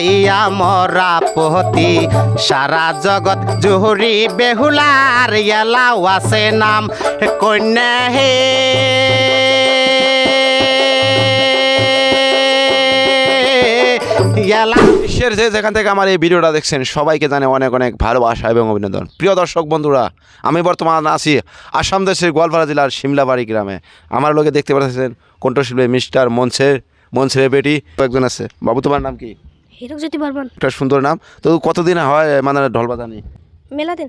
পাইয়া মরা পহতি সারা জগৎ জুহুরি বেহুলার এলাও আছে নাম। কন্যা হে। বিশ্বের যে যেখান থেকে আমার এই ভিডিওটা দেখছেন, সবাইকে জানে অনেক অনেক ভালোবাসা এবং অভিনন্দন। প্রিয় দর্শক বন্ধুরা, আমি বর্তমান আছি আসাম দেশের গোয়ালপাড়া জেলার সিমলাবাড়ি গ্রামে। আমার লোকে দেখতে পাচ্ছেন কণ্ঠশিল্পী মিস্টার মনসের মনসের বেটি। একজন আছে। বাবু, তোমার নাম কি? হিরক জ্যোতি বর্মন। একটা সুন্দর নাম। তো কতদিন হয় মানে ঢল বাজানি মেলা দিন।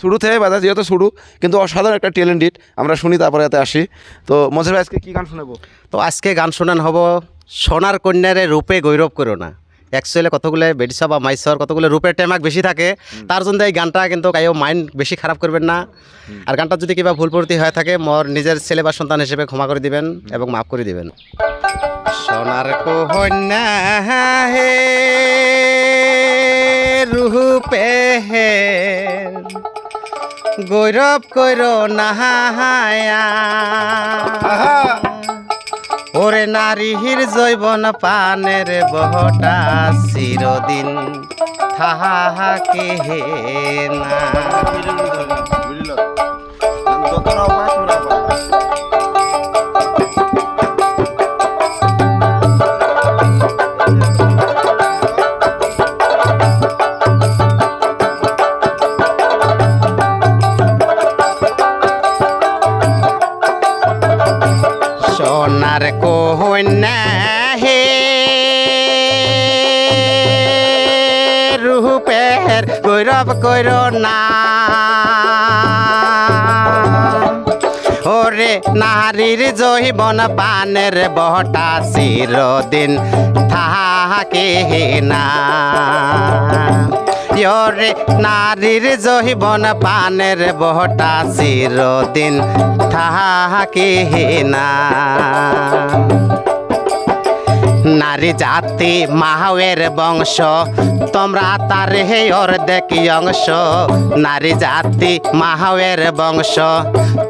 শুরু থেকে বাজা যেহেতু শুরু কিন্তু অসাধারণ একটা ট্যালেন্টেড আমরা শুনি তারপরে এতে আসি। তো ভাই আজকে কী গান শোনাবো? তো আজকে গান শোনান হব সোনার কন্যারে রূপে গৌরব করো না। অ্যাকচুয়ালি কতগুলো বেডিসা বা মাইসর কতগুলো রূপের টেমাক বেশি থাকে তার জন্য এই গানটা কিন্তু কাইও মাইন্ড বেশি খারাপ করবেন না। আর গানটা যদি কিবা ভুল প্রতি হয়ে থাকে মোর নিজের ছেলে বা সন্তান হিসেবে ক্ষমা করে দিবেন এবং মাফ করে দিবেন। সোনার কন্যা হে রূপে হে গৌরব কইর নাহায়া। ওরে নারীর জৈবন পানের বহটা চিরদিন। থাহাকে হে না সোনার কন্যা হে রূপের গৌরব কইর না। ওরে নারীর জহিবন পানের বহটা চিরদিন থাকে না। ইয়রে নারীর জহিবন পানের বহটা চিরদিন থাকি না নারী জাতি মাহের বংশ, তোমরা তার হেয়র দেখি অংশ। নারী জাতি মাহের বংশ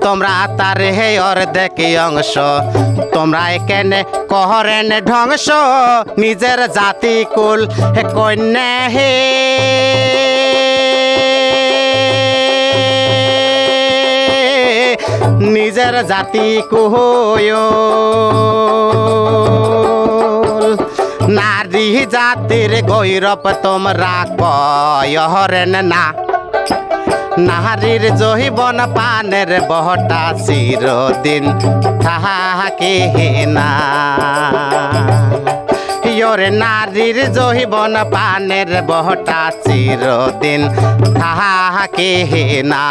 তোমরা তার হেয়র দেখি অংশ। তোমরা এখানে কহরেন ধ্বংস নিজের জাতি কুল হে কন্যা হে। নিজের জাতি কুহয়। নারী জাতির গৌরব তোমরা কয়হরেন না। নারীর জহিবন পানের বহটা চিরদিন থাকে না। ইয়রে নারীর জহিবন পানের বহটা চিরদিন থাকে না।